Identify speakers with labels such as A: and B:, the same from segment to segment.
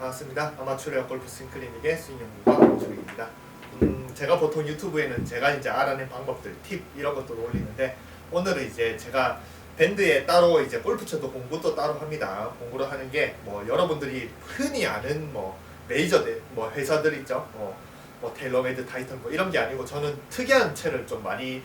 A: 반갑습니다. 아마추어 골프 스윙 클리닉의 스윙 연구가 김주익입니다. 음, 제가 보통 유튜브에는 제가 이제 알아낸 방법들, 팁 이런 것들을 올리는데 오늘은 이제 제가 밴드에 따로 이제 골프 쳐도 공부도 따로 합니다. 공부를 하는 게 뭐 여러분들이 흔히 아는 뭐 메이저들, 뭐 회사들 있죠. 뭐, 뭐 테일러메이드 타이틀 뭐 이런 게 아니고 저는 특이한 채를 좀 많이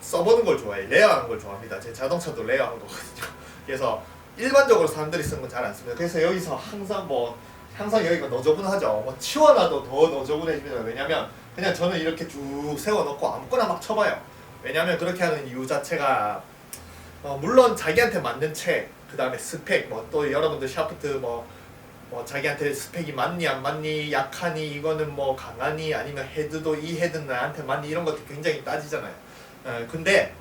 A: 써보는 걸 좋아해요. 레어하는 걸 좋아합니다. 제 자동차도 레어하는 거거든요. 그래서 일반적으로 사람들이 쓰는 건 잘 안 씁니다. 그래서 여기서 항상 뭐 항상 여기가 너저분하죠. 뭐 치워놔도 더 너저분해집니다. 왜냐면 그냥 저는 이렇게 쭉 세워놓고 아무거나 막 쳐봐요. 왜냐면 그렇게 하는 이유 자체가 어, 물론 자기한테 맞는 채, 그 다음에 스펙, 뭐 또 여러분들 샤프트 뭐, 뭐 자기한테 스펙이 맞니 안 맞니 약하니 이거는 뭐 강하니 아니면 헤드도 이 헤드는 나한테 맞니 이런 것도 굉장히 따지잖아요. 어, 근데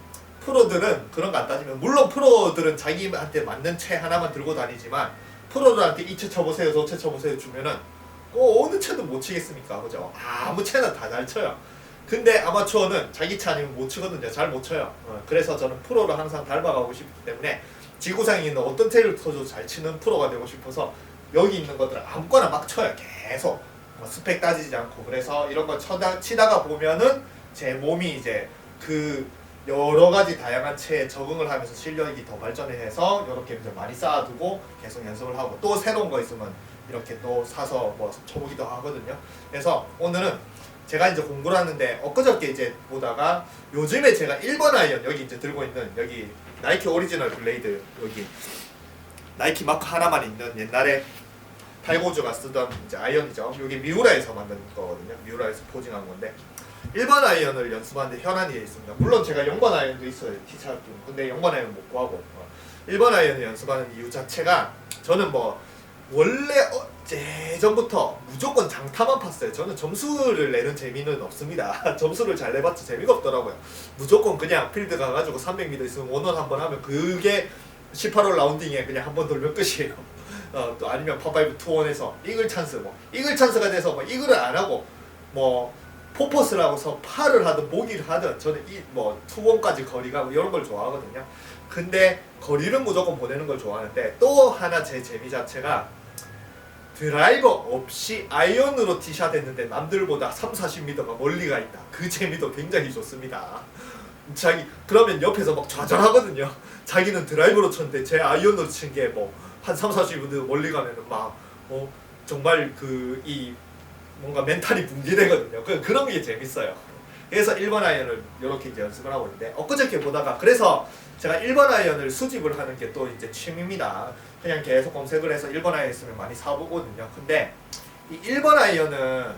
A: 프로들은 그런 거 안 따지면 물론 프로들은 자기한테 맞는 채 하나만 들고 다니지만 프로들한테 이 채 쳐보세요 저 채 쳐보세요 주면은 어, 어느 채도 못 치겠습니까? 그죠? 아무 채나 다 잘 쳐요. 근데 아마추어는 자기 차 아니면 못 치거든요. 잘 못 쳐요. 어, 그래서 저는 프로를 항상 닮아가고 싶기 때문에 지구상에 있는 어떤 채를 쳐도 잘 치는 프로가 되고 싶어서 여기 있는 것들을 아무거나 막 쳐요. 계속. 뭐 스펙 따지지 않고. 그래서 이런 거 쳐다, 치다가 보면은 제 몸이 이제 그 여러 가지 다양한 체에 적응을 하면서 실력이 더 발전해서 이렇게 이제 많이 쌓아두고 계속 연습을 하고 또 새로운 거 있으면 이렇게 또 사서 뭐 쳐보기도 하거든요. 그래서 오늘은 제가 이제 공부를 하는데 엊그저께 이제 보다가 요즘에 제가 1번 아이언 여기 이제 들고 있는 여기 나이키 오리지널 블레이드 여기 나이키 마크 하나만 있는 옛날에 타이거즈가 쓰던 이제 아이언이죠. 여기 미우라에서 만든 거거든요. 미우라에서 포징한 건데 1번 아이언을 연습하는데 현안이 있습니다. 물론 제가 0번 아이언도 있어요. 티차도. 근데 0번 아이언 못 구하고 어. 1번 아이언을 연습하는 이유 자체가 저는 뭐 원래 어, 예전부터 무조건 장타만 팠어요. 저는 점수를 내는 재미는 없습니다. 점수를 잘 내봤자 재미가 없더라고요. 무조건 그냥 필드 가가지고 300m 있으면 원원 한 번 하면 그게 18홀 라운딩에 그냥 한 번 돌면 끝이에요. 어, 또 아니면 파5 투원에서 이글 찬스 뭐 이글 찬스가 돼서 뭐 이글을 안 하고 뭐 포퍼스를 하고서 팔을 하든 모기를 하든 저는 이 뭐 투원까지 거리가 이런 걸 좋아하거든요. 근데 거리는 무조건 보내는 걸 좋아하는데 또 하나 제 재미 자체가 드라이버 없이 아이언으로 티샷 했는데 남들보다 3, 40m가 멀리 가 있다. 그 재미도 굉장히 좋습니다. 자기 그러면 옆에서 막 좌절하거든요. 자기는 드라이버로 쳤는데 제 아이언으로 친 게 뭐 한 3, 40m 멀리 가면은 막 어, 정말 그 이 뭔가 멘탈이 붕괴되거든요. 그 그런 게 재밌어요. 그래서 1번 아이언을 이렇게 이제 연습을 하고 있는데 엊그저께 보다가 그래서 제가 1번 아이언을 수집을 하는 게 또 이제 취미입니다. 그냥 계속 검색을 해서 1번 아이언 있으면 많이 사보거든요. 근데 이 1번 아이언은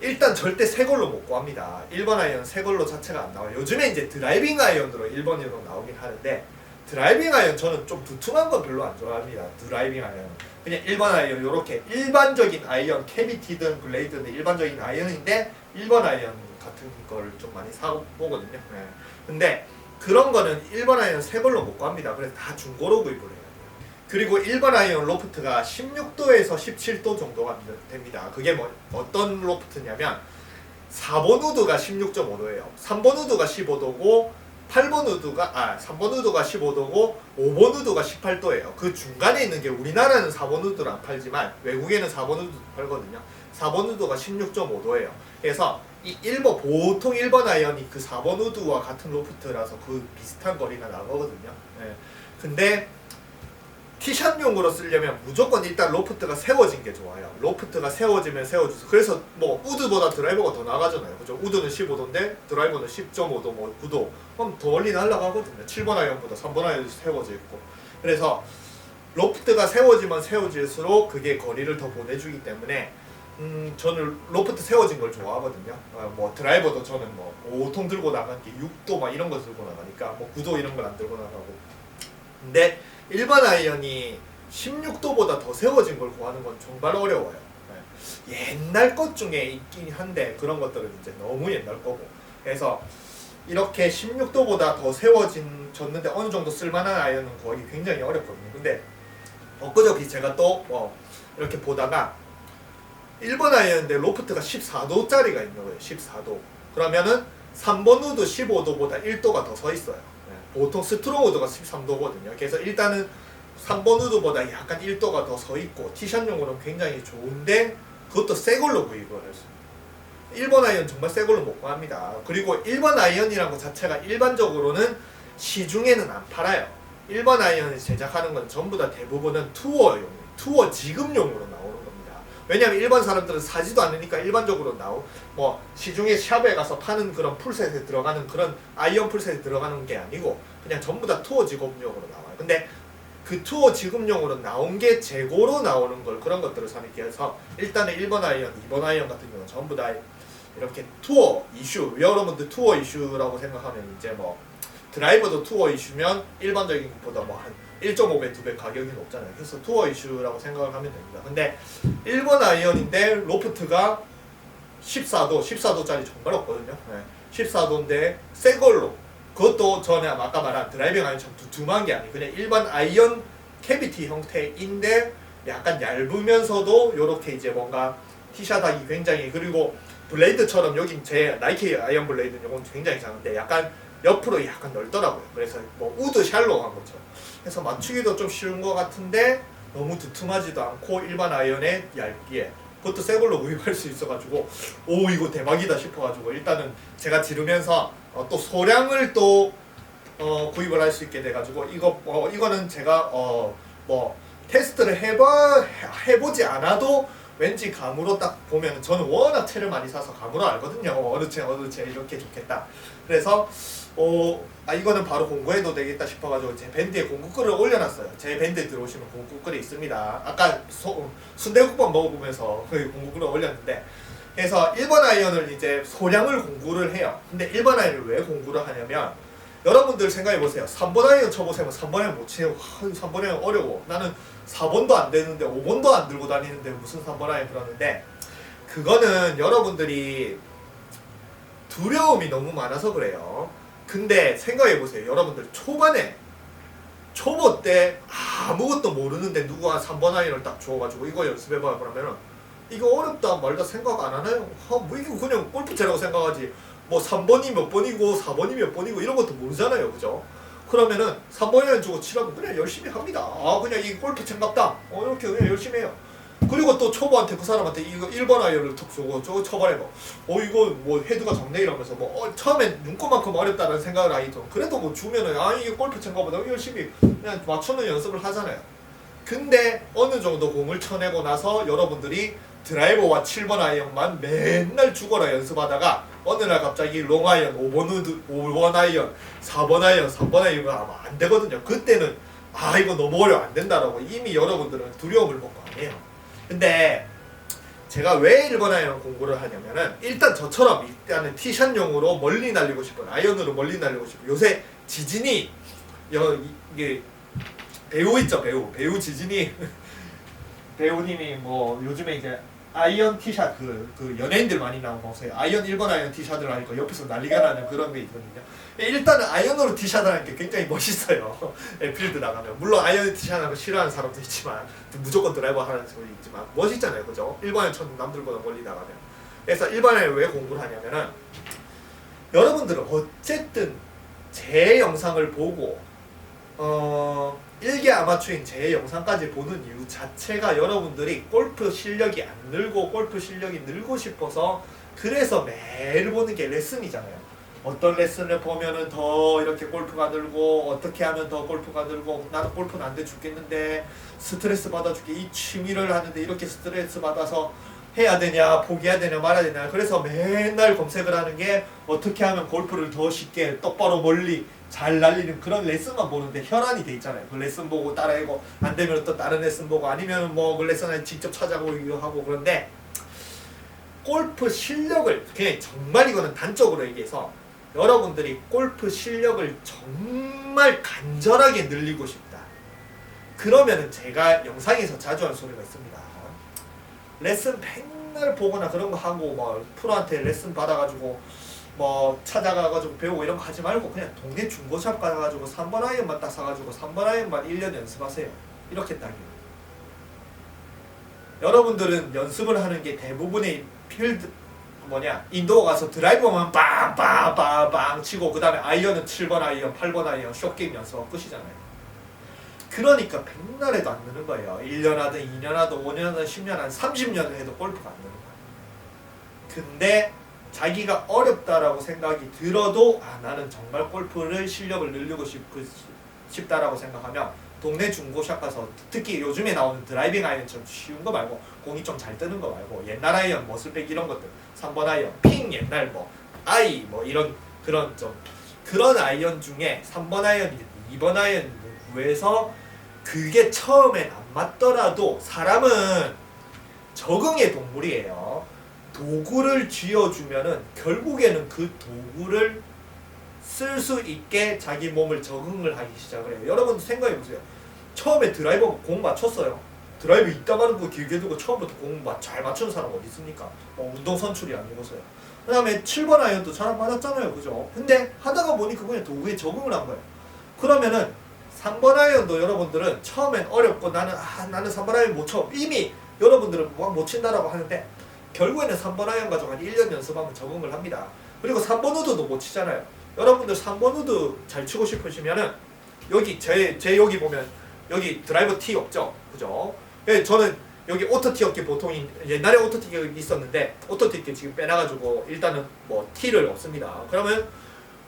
A: 일단 절대 새 걸로 못 구합니다. 1번 아이언 새 걸로 자체가 안 나와요. 요즘에 이제 드라이빙 아이언으로 1번으로 나오긴 하는데 드라이빙 아이언 저는 좀 두툼한 건 별로 안 좋아합니다. 드라이빙 아이언. 그냥 1번 아이언 이렇게 일반적인 아이언 캐비티든 블레이드든 일반적인 아이언인데 1번 아이언 같은 걸좀 많이 사보거든요. 네. 근데 그런 거는 1번 아이언 새 걸로 못 구합니다. 그래서 다 중고로 구입을 해요. 그리고 1번 아이언 로프트가 16도에서 17도 정도가 됩니다. 그게 뭐 어떤 로프트냐면 4번 우드가 16.5도예요. 3번 우드가 15도고 8번 우드가 아 3번 우드가 15도고 5번 우드가 18도예요. 그 중간에 있는 게 우리나라는 4번 우드를 안 팔지만 외국에는 4번 우드 팔거든요. 4번 우드가 16.5도예요. 그래서 이 1번 보통 1번 아이언이 그 4번 우드와 같은 로프트라서 그 비슷한 거리가 나거든요. 예. 근데 티샷용으로 쓰려면 무조건 일단 로프트가 세워진 게 좋아요. 로프트가 세워지면 세워져서 그래서 뭐 우드보다 드라이버가 더 나가잖아요. 그죠? 우드는 15도인데 드라이버는 10.5도, 뭐 9도. 그럼 더 멀리 날아가거든요. 7번 아이언보다 3번 아이언이 세워져 있고. 그래서 로프트가 세워지면 세워질수록 그게 거리를 더 보내주기 때문에 음 저는 로프트 세워진 걸 좋아하거든요. 어, 뭐 드라이버도 저는 뭐 보통 들고 나간 게 6도 막 이런 거 들고 나가니까 뭐 9도 이런 걸 안 들고 나가고. 근데 일반 아이언이 16도보다 더 세워진 걸 구하는 건 정말 어려워요. 네. 옛날 것 중에 있긴 한데 그런 것들은 이제 너무 옛날 거고. 그래서 이렇게 16도보다 더 세워진 졌는데 어느 정도 쓸만한 아이언은 구하기 굉장히 어렵거든요. 근데 엊그저께 제가 또 뭐 이렇게 보다가 1번 아이언인데 로프트가 14도짜리가 있는 거예요. 14도. 그러면은 3번 우드 15도보다 1도가 더 서 있어요. 네. 보통 스트롱 우드가 13도거든요. 그래서 일단은 3번 우드보다 약간 1도가 더 서 있고 티샷용으로는 굉장히 좋은데 그것도 새 걸로 구입을 했어요. 1번 아이언 정말 새 걸로 못 구합니다. 그리고 1번 아이언이라는 것 자체가 일반적으로는 시중에는 안 팔아요. 1번 아이언을 제작하는 건 전부 다 대부분은 투어용, 투어 지급용으로 겁니다. 왜냐하면 일반 사람들은 사지도 않으니까 일반적으로 나오, 뭐 시중에 샵에 가서 파는 그런 풀셋에 들어가는 그런 아이언 풀셋에 들어가는 게 아니고 그냥 전부 다 투어 지급용으로 나와요. 근데 그 투어 지급용으로 나온 게 재고로 나오는 걸 그런 것들을 위해서 일단은 1번 아이언, 2번 아이언 같은 경우는 전부 다 이렇게 투어 이슈 여러분들 투어 이슈라고 생각하면 이제 뭐 드라이버도 투어 이슈면 일반적인 것보다 뭐 한 1.5배, 2배 가격이 높잖아요. 그래서 투어 이슈라고 생각을 하면 됩니다. 근데 1번 아이언인데 로프트가 14도, 14도짜리 정말 없거든요. 네. 14도인데 새 걸로 그것도 전에 아까 말한 드라이빙 아이언처럼 두툼한 게 아니고 그냥 일반 아이언 캐비티 형태인데 약간 얇으면서도 이렇게 이제 뭔가 티샷하기 굉장히 그리고 블레이드처럼 여기 제 나이키 아이언 블레이드는 이건 굉장히 작은데 약간 옆으로 약간 넓더라고요. 그래서 뭐 우드 샬로한 거죠. 그래서 맞추기도 좀 쉬운 것 같은데 너무 두툼하지도 않고 일반 아이언에 얇기에 그것도 새 걸로 구입할 수 있어가지고 오 이거 대박이다 싶어가지고 일단은 제가 지르면서 어, 또 소량을 또 어, 구입을 할 수 있게 돼가지고 이거 어, 이거는 제가 어, 뭐 테스트를 해봐 해보지 않아도 왠지 감으로 딱 보면 저는 워낙 채를 많이 사서 감으로 알거든요. 어느 채 어느 채 이렇게 좋겠다. 그래서 어, 아 이거는 바로 공구해도 되겠다 싶어가지고 제 밴드에 공구글을 올려놨어요. 제 밴드에 들어오시면 공구글이 있습니다. 아까 소, 순대국밥 먹어보면서 그 공구글을 올렸는데 그래서 1번 아이언을 이제 소량을 공구를 해요. 근데 1번 아이언을 왜 공구를 하냐면 여러분들 생각해보세요. 3번 아이언 쳐보세요. 3번 아이언 못 치고 3번 아이언 어려워. 나는 4번도 안 되는데 5번도 안 들고 다니는데 무슨 3번 아이언 들었는데 그거는 여러분들이 두려움이 너무 많아서 그래요. 근데 생각해보세요. 여러분들 초반에 초보 때 아무것도 모르는데 누가 3번 아이언을 딱 줘가지고 이거 연습해봐 그러면은 이거 어렵다 말다 생각 안 하나요? 아, 뭐 이거 그냥 골프채라고 생각하지 뭐 3번이 몇 번이고 4번이 몇 번이고 이런 것도 모르잖아요 그죠? 그러면은 3번이라는 주고 치라고 그냥 열심히 합니다 아 그냥 이 골프채 같다 어 이렇게 그냥 열심히 해요 그리고 또 초보한테 그 사람한테 이거 1번 아이언을 툭 주고 저거 쳐봐해봐 어 이거 뭐 헤드가 작네 이러면서 뭐 어, 처음엔 눈꽃만큼 어렵다는 생각을 아니죠 그래도 뭐 주면은 아 이게 골프채인가 보다 열심히 그냥 맞추는 연습을 하잖아요 근데 어느 정도 공을 쳐내고 나서 여러분들이 드라이버와 7번 아이언만 맨날 죽어라 연습하다가 어느 날 갑자기 롱 아이언, 5번 우드, 5번 아이언, 4번 아이언, 3번 아이언가 아마 안 되거든요. 그때는 아 이거 너무 어려워 안 된다라고 이미 여러분들은 두려움을 먹고 안 해요. 근데 제가 왜 1번 아이언 공부를 하냐면은 일단 저처럼 일단은 티샷용으로 멀리 날리고 싶은 아이언으로 멀리 날리고 싶은 요새 지진이 여, 이게 배우 있죠 배우. 배우 지진이. 배우님이 뭐 요즘에 이제 아이언 티샷 그, 그 연예인들 많이 나온 거세요 아이언 1번 아이언 티샷을 하니까 옆에서 난리가 나는 그런 게 있거든요. 일단은 아이언으로 티샷을 하는 게 굉장히 멋있어요. 예, 필드 나가면. 물론 아이언 티샷하는 거 싫어하는 사람도 있지만 무조건 드라이버 하는 사람도 있지만 멋있잖아요. 그죠? 1번 아이언 쳤는 남들보다 멀리 나가면. 그래서 1번 아이언 왜 공부를 하냐면은 여러분들은 어쨌든 제 영상을 보고 어 일개 아마추어인 제 영상까지 보는 이유 자체가 여러분들이 골프 실력이 안 늘고 골프 실력이 늘고 싶어서 그래서 매일 보는 게 레슨이잖아요. 어떤 레슨을 보면은 더 이렇게 골프가 늘고 어떻게 하면 더 골프가 늘고 나는 골프는 안 돼 죽겠는데 스트레스 받아 죽게 이 취미를 하는데 이렇게 스트레스 받아서 해야 되냐 포기해야 되냐 말아야 되냐 그래서 맨날 검색을 하는 게 어떻게 하면 골프를 더 쉽게 똑바로 멀리 잘 날리는 그런 레슨만 보는데 혈안이 돼 있잖아요. 그 레슨 보고 따라하고 안 되면 또 다른 레슨 보고 아니면 뭐 그 레슨을 직접 찾아보고 이거 하고 그런데 골프 실력을 그냥 정말 이거는 단적으로 얘기해서 여러분들이 골프 실력을 정말 간절하게 늘리고 싶다. 그러면은 제가 영상에서 자주 하는 소리가 있습니다. 레슨 맨날 보거나 그런 거 하고 뭐 프로한테 레슨 받아가지고 뭐 찾아가가지고 배우고 이런 거 하지 말고 그냥 동네 중고샵 가가지고 3번 아이언만 딱 사가지고 3번 아이언만 1년 연습하세요. 이렇게 딱이요. 여러분들은 연습을 하는 게 대부분의 필드 뭐냐 인도 가서 드라이버만 빵빵빵빵 치고 그 다음에 아이언은 7번 아이언, 8번 아이언 쇼게임 연습하고 끝이잖아요. 그러니까 백날 해도 안 느는 거예요. 1년 하든 2년 하든 5년 하든 10년 하든 30년을 해도 골프가 안 느는 거예요. 근데 자기가 어렵다라고 생각이 들어도 아 나는 정말 골프를 실력을 늘리고 싶, 싶다라고 생각하면 동네 중고샵 가서 특히 요즘에 나오는 드라이빙 아이언처럼 쉬운 거 말고 공이 좀 잘 뜨는 거 말고 옛날 아이언 머슬백 이런 것들 3번 아이언 핑 옛날 뭐 아이 뭐 이런 그런 좀 그런 아이언 중에 3번 아이언이든 2번 아이언 구해서 그게 처음엔 안 맞더라도 사람은 적응의 동물이에요. 도구를 쥐어주면은 결국에는 그 도구를 쓸 수 있게 자기 몸을 적응을 하기 시작을 해요. 여러분 생각해 보세요. 처음에 드라이버 공 맞췄어요. 드라이브 이따가는 거 길게 두고 처음부터 공 잘 맞추는 사람 어디 있습니까? 어, 운동 선출이 아니고서요. 그 다음에 7번 아이언도 잘안 맞았잖아요. 그죠? 근데 하다가 보니까 그냥 도구에 적응을 한 거예요. 그러면은 3번 아이언도 여러분들은 처음엔 어렵고 나는 아 나는 3번 아이언 못 쳐. 이미 여러분들은 뭐못 친다라고 하는데 결국에는 3번 아이언 가지고 한 1년 연습하면 적응을 합니다. 그리고 3번 우드도 못 치잖아요. 여러분들 3번 우드 잘 치고 싶으시면은 여기 제, 제 여기 보면 여기 드라이버 티 없죠? 그죠? 예, 저는 여기 오토티 없게 보통 이- 옛날에 오토티가 있었는데 오토티 지금 빼놔가지고 일단은 뭐 티를 없습니다. 그러면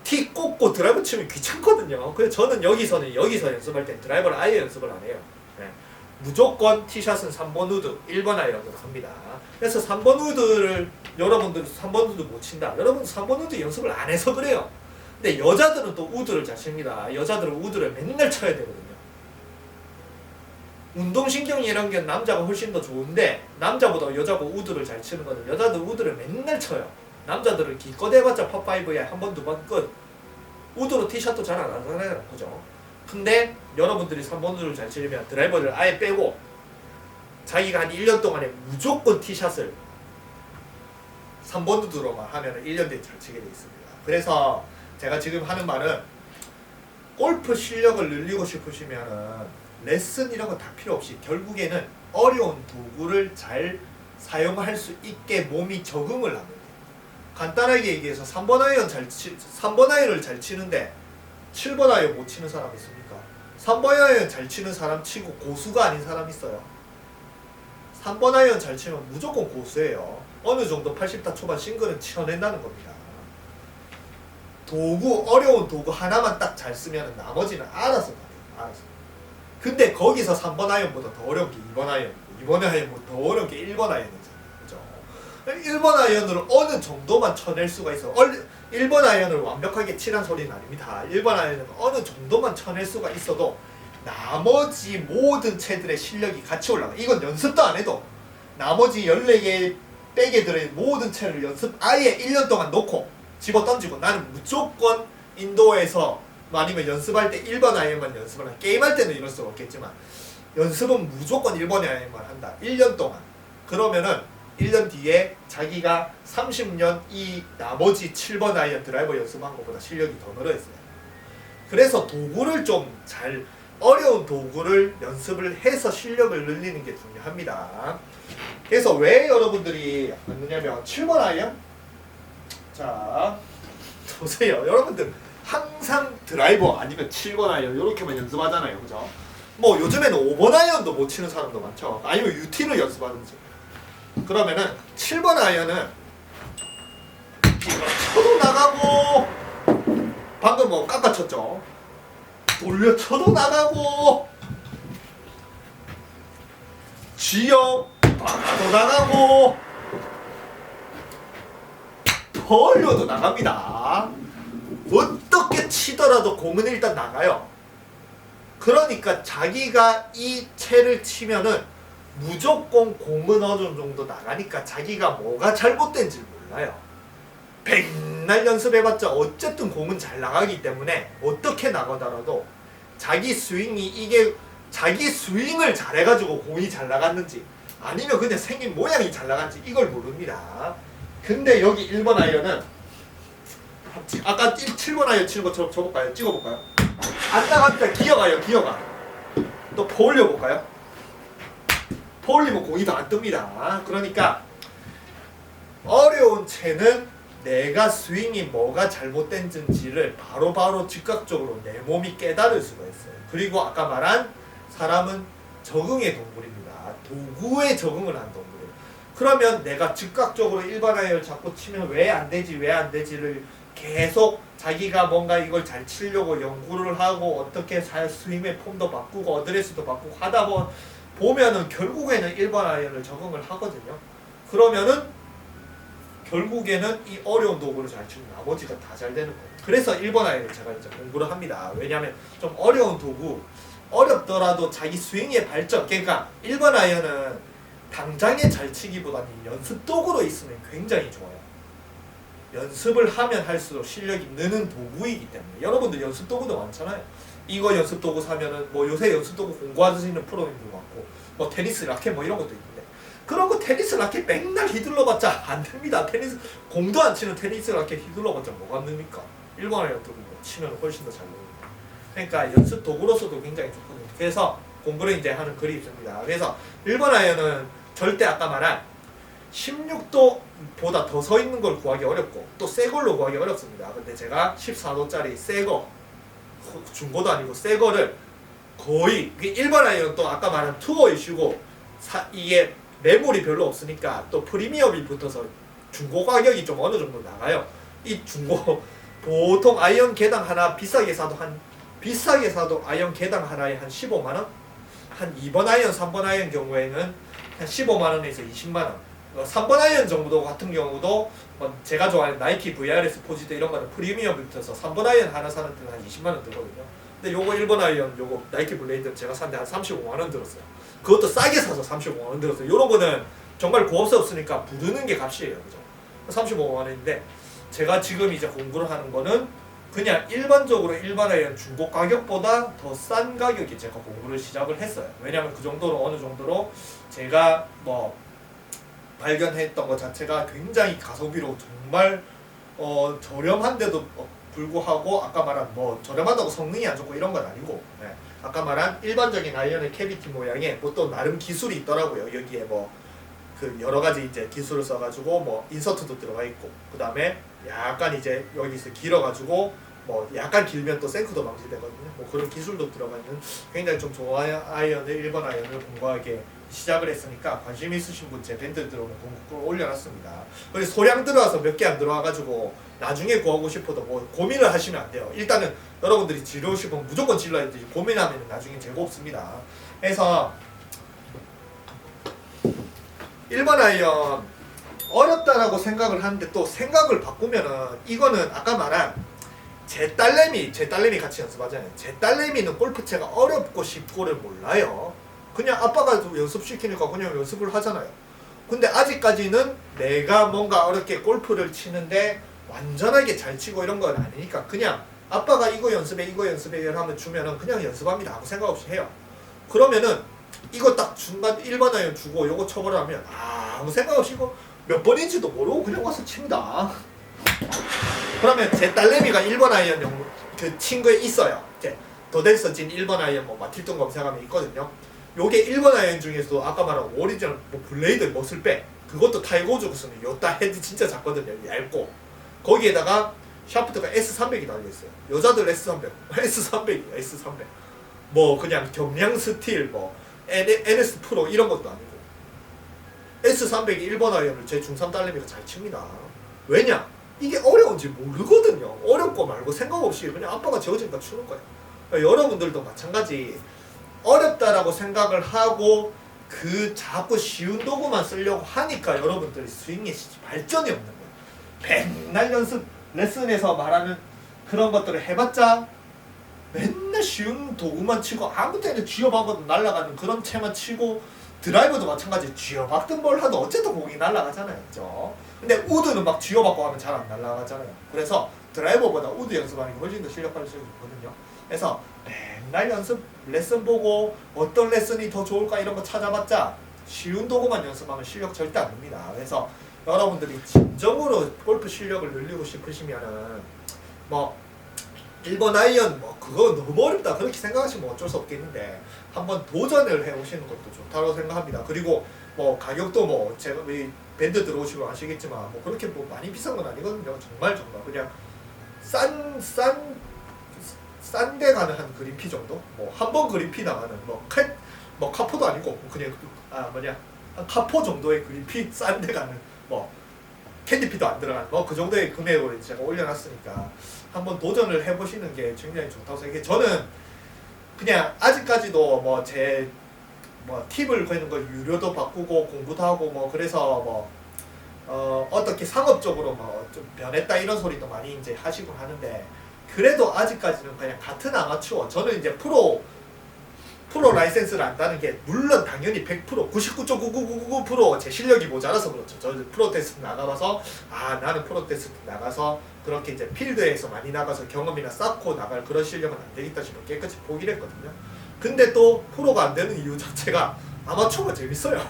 A: 티 꽂고 드라이버 치면 귀찮거든요. 그래서 저는 여기서는 여기서 연습할 때 드라이버를 아예 연습을 안 해요. 예. 무조건 티샷은 3번 우드, 1번 아이언으로 합니다. 그래서 3번 우드를 여러분들 3번 우드 못 친다. 여러분 3번 우드 연습을 안 해서 그래요. 근데 여자들은 또 우드를 잘 칩니다. 여자들은 우드를 맨날 쳐야 되거든요. 운동신경이 이런 게 남자가 훨씬 더 좋은데 남자보다 여자가 우드를 잘 치는 거는 여자들 우드를 맨날 쳐요. 남자들은 기껏 해봤자 팝5에 한 번 두 번 끝. 우드로 티샷도 잘 안 하잖아요. 그죠? 근데 여러분들이 3번 우드를 잘 치려면 드라이버를 아예 빼고 자기가 한 1년 동안에 무조건 티샷을 3번 우드로만 하면 1년 뒤에 잘 치게 돼 있습니다. 그래서 제가 지금 하는 말은 골프 실력을 늘리고 싶으시면은 레슨 이런 거 다 필요 없이 결국에는 어려운 도구를 잘 사용할 수 있게 몸이 적응을 하면 돼요. 간단하게 얘기해서 3번 아이언 잘 치, 3번 아이언을 잘 치는데 7번 아이언 못 치는 사람 있습니까? 3번 아이언 잘 치는 사람 치고 고수가 아닌 사람 있어요. 3번 아이언 잘 치면 무조건 고수예요. 어느 정도 80타 초반 싱글은 치어낸다는 겁니다. 도구 어려운 도구 하나만 딱 잘 쓰면 나머지는 알아서 다 돼요. 알아서. 근데 거기서 3번 아이언보다 더 어려운 게 2번 아이언, 2번 아이언보다 더 어려운 게 1번 아이언이잖아요. 그죠? 1번 아이언으로 어느 정도만 쳐낼 수가 있어. 얼- 1번 아이언을 완벽하게 치란 소리는 아닙니다. 1번 아이언은 어느 정도만 쳐낼 수가 있어도 나머지 모든 채들의 실력이 같이 올라가. 이건 연습도 안 해도 나머지 14개 백에들의 모든 채를 연습 아예 1년 동안 놓고 집어 던지고 나는 무조건 인도에서 뭐 아니면 연습할 때 1번 아이언만 연습을 한 게임할 때는 이럴 수 없겠지만 연습은 무조건 1번 아이언만 한다 1년 동안 그러면은 1년 뒤에 자기가 30년 이 나머지 7번 아이언 드라이버 연습한 것보다 실력이 더 늘어있어요. 그래서 도구를 좀 잘 어려운 도구를 연습을 해서 실력을 늘리는 게 중요합니다. 그래서 왜 여러분들이 안 느냐면 7번 아이언? 자 보세요. 여러분들 항상 드라이버 아니면 7번 아이언 이렇게만 연습하잖아요. 그죠? 뭐 요즘에는 5번 아이언도 못 치는 사람도 많죠. 아니면 UT를 연습하든지 그러면은 7번 아이언은 쳐도 나가고 방금 뭐 깎아쳤죠 돌려 쳐도 나가고 쥐어 또 나가고 벌려도 나갑니다. 어떻게 치더라도 공은 일단 나가요. 그러니까 자기가 이 채를 치면은 무조건 공은 어느 정도 나가니까 자기가 뭐가 잘못된지 몰라요. 백날 연습해봤자 어쨌든 공은 잘 나가기 때문에 어떻게 나가더라도 자기 스윙이 이게 자기 스윙을 잘해가지고 공이 잘 나갔는지 아니면 그냥 생긴 모양이 잘 나갔는지 이걸 모릅니다. 근데 여기 1번 아이언은 아까 7번 아이언 치는 것처럼 쳐볼까요? 찍어볼까요? 안 나갑니다. 기어가요, 기어가. 또 포올려 볼까요? 포올리면 공이 더 안 뜹니다. 그러니까 어려운 채는 내가 스윙이 뭐가 잘못된지를 바로바로 즉각적으로 내 몸이 깨달을 수가 있어요. 그리고 아까 말한 사람은 적응의 동물입니다. 도구에 적응을 한 동물이에요. 그러면 내가 즉각적으로 일반 아이언을 자꾸 치면 왜 안 되지 왜 안 되지를 계속 자기가 뭔가 이걸 잘 치려고 연구를 하고 어떻게 잘 스윙의 폼도 바꾸고 어드레스도 바꾸고 하다 보, 보면은 결국에는 일반 아이언을 적응을 하거든요. 그러면은 결국에는 이 어려운 도구를 잘 치면 나머지가 다 잘 되는 거예요. 그래서 일본 아이언을 제가 이제 공부를 합니다. 왜냐하면 좀 어려운 도구, 어렵더라도 자기 스윙의 발전, 그러니까 일본 아이언은 당장에 잘 치기보다는 연습 도구로 있으면 굉장히 좋아요. 연습을 하면 할수록 실력이 느는 도구이기 때문에 여러분들 연습 도구도 많잖아요. 이거 연습 도구 사면은 뭐 요새 연습 도구 공부하시는 프로님도 많고 뭐 테니스 라켓 뭐 이런 것도 있는데 그런 거 테니스 라켓 맨날 휘둘러봤자 안 됩니다. 테니스 공도 안 치는 테니스 라켓 휘둘러봤자 뭐가 안 됩니까? 일본어 연습 치면 훨씬 더 잘 됩니다. 그러니까 연습 도구로서도 굉장히 좋거든요. 그래서 공부를 이제 하는 글이 있습니다. 그래서 일본 아이언은 절대 아까 말한 16도보다 더 서 있는 걸 구하기 어렵고 또 새 걸로 구하기 어렵습니다. 근데 제가 14도짜리 새 거, 중고도 아니고 새 거를 거의 그 일반 아이언 또 아까 말한 투어 이슈고 사, 이게 매물이 별로 없으니까 또 프리미엄이 붙어서 중고 가격이 좀 어느 정도 나가요. 이 중고 보통 아이언 개당 하나 비싸게 사도 한 비싸게 사도 아이언 개당 하나에 한 15만 원? 한 2번 아이언, 3번 아이언 경우에는 한 15만 원에서 20만 원. 어, 3번 아이언 정도 같은 경우도 뭐 제가 좋아하는 나이키 VRS 포지드 이런 거는 프리미엄 붙어서 3번 아이언 하나 사는 데는 한 20만 원 들거든요. 근데 요거 1번 아이언 요거 나이키 블레이드 제가 샀는데 한 35만 원 들었어요. 그것도 싸게 사서 35만 원 들었어요. 요런 거는 정말 고급스럽으니까 부르는 게 값이에요. 그죠? 35만 원인데 제가 지금 이제 공부를 하는 거는 그냥 일반적으로 일반 아이언 중고 가격보다 더 싼 가격에 제가 공부를 시작을 했어요. 왜냐하면 그 정도로 어느 정도로 제가 뭐 발견했던 것 자체가 굉장히 가성비로 정말 어, 저렴한데도 어, 불구하고 아까 말한 뭐 저렴하다고 성능이 안 좋고 이런 건 아니고 네. 아까 말한 일반적인 아이언의 캐비티 모양에 뭐또 나름 기술이 있더라고요. 여기에 뭐 그 여러 가지 이제 기술을 써가지고 뭐 인서트도 들어가 있고 그 다음에 약간 이제 여기서 길어가지고 뭐 약간 길면 또 생크도 방지되거든요. 뭐 그런 기술도 들어가 있는 굉장히 좀 좋아요 아이언을 일본 아이언을 공부하게 시작을 했으니까 관심 있으신 분 제 밴드 들어오면 공고 올려놨습니다. 그래서 소량 들어와서 몇 개 안 들어와가지고 나중에 구하고 싶어도 뭐 고민을 하시면 안 돼요. 일단은 여러분들이 지르고 싶으면 무조건 질러야 되지 고민하면 나중에 재고 없습니다. 그래서 1번 아이언 어렵다라고 생각을 하는데 또 생각을 바꾸면은 이거는 아까 말한 제 딸내미 제 딸내미 같이 연습하잖아요. 제 딸내미는 골프채가 어렵고 쉽고를 몰라요. 그냥 아빠가 연습시키니까 그냥 연습을 하잖아요. 근데 아직까지는 내가 뭔가 어렵게 골프를 치는데 완전하게 잘 치고 이런 건 아니니까 그냥 아빠가 이거 연습해 이거 연습해 하면 주면은 그냥 연습합니다 아무 생각 없이 해요. 그러면은 이거 딱 중간 1번 아이언 주고 요거 쳐버리면 아무 생각 없이 이거 몇 번인지도 모르고 그냥 와서 칩니다. 그러면 제 딸내미가 1번 아이언 용, 그 친구에 있어요. 이제 더댄서 진 1번 아이언 뭐 마틸ton 검색하면 있거든요. 요게 1번 아이언 중에서도 아까 말한 오리지널 뭐 블레이드 머슬 백 그것도 타이거즈 쓰는 요따 헤드 진짜 작거든요. 얇고 거기에다가 샤프트가 S300이 달려있어요. 여자들 S300, S300이에요. S300. 뭐 그냥 경량 스틸 뭐 NS 프로 이런 것도 아니고 S300이 1번 아이언을 제 중3 딸내미가 잘 칩니다. 왜냐? 이게 어려운지 모르거든요. 어렵고 말고 생각 없이 그냥 아빠가 지어지니까 추는 거예요. 그러니까 여러분들도 마찬가지 어렵다라고 생각을 하고 그 자꾸 쉬운 도구만 쓰려고 하니까 여러분들이 스윙에 발전이 없는 거예요. 맨날 연습 레슨에서 말하는 그런 것들을 해봤자 맨날 쉬운 도구만 치고 아무 때나 쥐어박아도 날아가는 그런 채만 치고 드라이버도 마찬가지 쥐어박든 뭘 하든 어쨌든 공이 날아가잖아요 그죠 근데 우드는 막 쥐어박고 하면 잘 안 날아가잖아요. 그래서 드라이버보다 우드 연습하는 게 훨씬 더 실력할 수 있거든요. 그래서 맨날 연습 레슨 보고 어떤 레슨이 더 좋을까 이런 거 찾아봤자 쉬운 도구만 연습하면 실력 절대 안 납니다. 그래서 여러분들이 진정으로 골프 실력을 늘리고 싶으시면은 뭐 1번 아이언 뭐 그거 너무 어렵다 그렇게 생각하시면 어쩔 수 없겠는데 한번 도전을 해 오시는 것도 좋다고 생각합니다. 그리고 뭐 가격도 뭐 제가 이 밴드 들어오시면 아시겠지만 뭐 그렇게 뭐 많이 비싼 건 아니거든요. 정말 정말 그냥 싼 싼 싼 데 가는 한 그린피 정도? 뭐 한 번 그린피 나가는 뭐, 카, 뭐 카포도 아니고 그냥 아 뭐냐 한 카포 정도의 그린피 싼 데 가는 뭐 캔디피도 안 들어가는 뭐그 정도의 금액으로 제가 올려놨으니까 한번 도전을 해보시는 게 굉장히 좋다고 생각해요. 저는 그냥 아직까지도 뭐 제 뭐 팁을 거는 거 유료도 바꾸고 공부도 하고 뭐 그래서 뭐 어, 어떻게 상업적으로 뭐 좀 변했다 이런 소리도 많이 이제 하시고 하는데 그래도 아직까지는 그냥 같은 아마추어 저는 이제 프로 프로 라이센스를 안다는 게 물론 당연히 100% 99.9999%제 실력이 모자라서 그렇죠. 저는 프로 테스트 나가봐서 아 나는 프로 테스트 나가서 그렇게 이제 필드에서 많이 나가서 경험이나 쌓고 나갈 그런 실력은 안 되겠다 싶어 깨끗이 포기를 했거든요. 근데 또 프로가 안 되는 이유 자체가 아마추어가 재밌어요.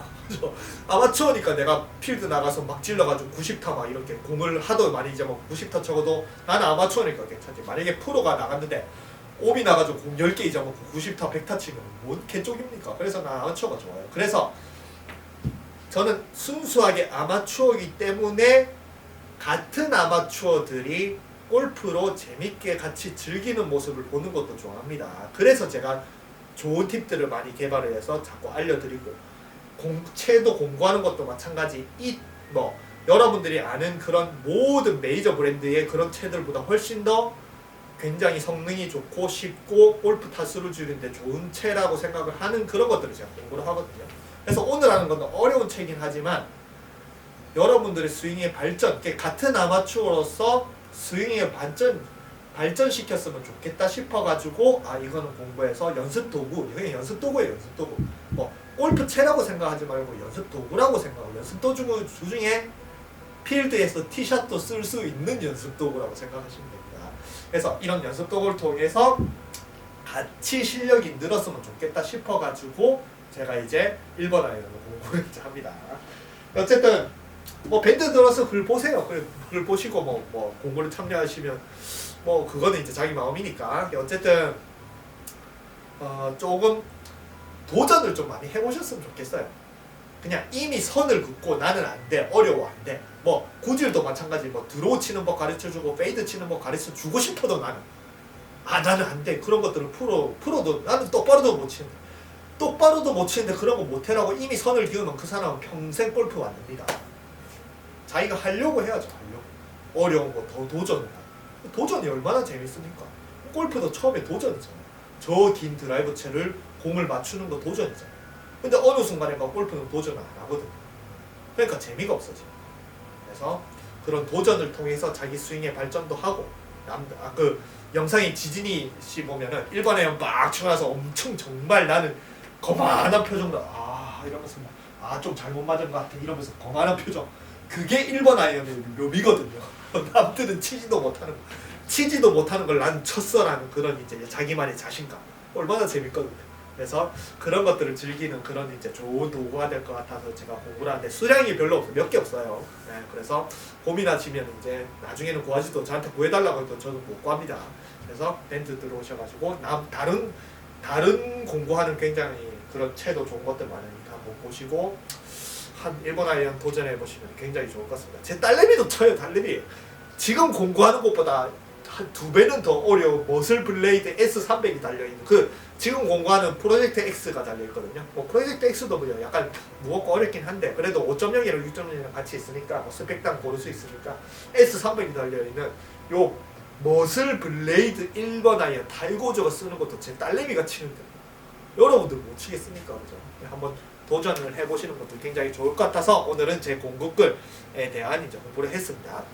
A: 아마추어니까 내가 필드 나가서 막 찔러가지고 90타 막 이렇게 공을 하도 많이 이제 뭐 90타 쳐도 나는 아마추어니까 괜찮지. 만약에 프로가 나갔는데 오비 나가지고 공 10개 잊어먹고 90타 100타 치면 뭔 개쪽입니까? 그래서 나 아마추어가 좋아요. 그래서 저는 순수하게 아마추어이기 때문에 같은 아마추어들이 골프로 재밌게 같이 즐기는 모습을 보는 것도 좋아합니다. 그래서 제가 좋은 팁들을 많이 개발을 해서 자꾸 알려드리고 공채도 공부하는 것도 마찬가지 이 뭐 여러분들이 아는 그런 모든 메이저 브랜드의 그런 채들보다 훨씬 더 굉장히 성능이 좋고 쉽고 골프 타수를 줄이는데 좋은 채라고 생각을 하는 그런 것들을 제가 공부를 하거든요. 그래서 오늘 하는 건 어려운 채긴 하지만 여러분들의 스윙의 발전, 같은 아마추어로서 스윙의 발전 발전시켰으면 좋겠다 싶어가지고 아 이거는 공부해서 연습 도구, 이게 연습 도구예요, 연습 도구. 뭐 골프 채라고 생각하지 말고 연습 도구라고 생각하고 연습 도구 중에 필드에서 티샷도 쓸 수 있는 연습 도구라고 생각하시면 됩니다. 그래서 이런 연습 도구를 통해서 같이 실력이 늘었으면 좋겠다 싶어가지고 제가 이제 1번 아이언을 공부를 합니다. 어쨌든 뭐 밴드 들어서 글 보세요. 글, 글 보시고 뭐, 뭐 공부를 참여하시면 뭐 그거는 이제 자기 마음이니까 어쨌든 어 조금 도전을 좀 많이 해보셨으면 좋겠어요. 그냥 이미 선을 긋고 나는 안 돼, 어려워 안 돼. 뭐 구질도 마찬가지, 뭐 드로우 치는 법 가르쳐주고 페이드 치는 법 가르쳐 주고 싶어도 나는 아 나는 안 돼. 그런 것들을 프로 프로도 나는 똑바로도 못 치는데 똑바로도 못 치는데 그런 거 못해라고 이미 선을 기우면 그 사람은 평생 골프 안 됩니다. 자기가 하려고 해야죠, 하려고. 어려운 거 더 도전을. 도전이 얼마나 재밌습니까? 골프도 처음에 도전이잖아요. 저긴 드라이브 채를 공을 맞추는 거 도전이잖아요. 근데 어느 순간에 막 골프는 도전을 안 하거든요. 그러니까 재미가 없어져요. 그래서 그런 도전을 통해서 자기 스윙의 발전도 하고 아, 그 영상에 지진이 씨 보면은 일반에 막 나서 엄청 정말 나는 거만한 표정으로 아 이러면서 아좀 잘못 맞은 것 같아 이러면서 거만한 표정 그게 1번 아이언의 묘미거든요. 남들은 치지도 못하는 거. 치지도 못하는 걸 난 쳤어라는 그런 이제 자기만의 자신감 얼마나 재밌거든요. 그래서 그런 것들을 즐기는 그런 이제 좋은 도구가 될 것 같아서 제가 공부를 하는데 수량이 별로 없어요. 몇개 없어요. 네, 그래서 고민하시면 이제 나중에는 구하지도 저한테 구해달라고 해도 저는 못 구합니다. 그래서 밴드 들어오셔가지고 남 다른 다른 공부하는 굉장히 그런 채도 좋은 것들 많으니까 한번 보시고 한 일본 아이언 도전해 보시면 굉장히 좋을 것 같습니다. 제 딸내미도 쳐요, 딸내미. 지금 공부하는 것보다 한 두 배는 더 어려운 머슬 블레이드 S300이 달려 있는 그 지금 공부하는 프로젝트 X가 달려 있거든요. 뭐 프로젝트 X도 뭐 약간 무겁고 어렵긴 한데 그래도 5.0이랑 6.0이랑 같이 있으니까 뭐 스펙당 고를 수 있으니까 S300이 달려 있는 요 머슬 블레이드 1번 아이언 달고저가 쓰는 것도 제 딸내미가 치는데 여러분들 못 치겠습니까, 그죠? 한번 도전을 해보시는 것도 굉장히 좋을 것 같아서 오늘은 제 공급글에 대한 이제 공부를 했습니다.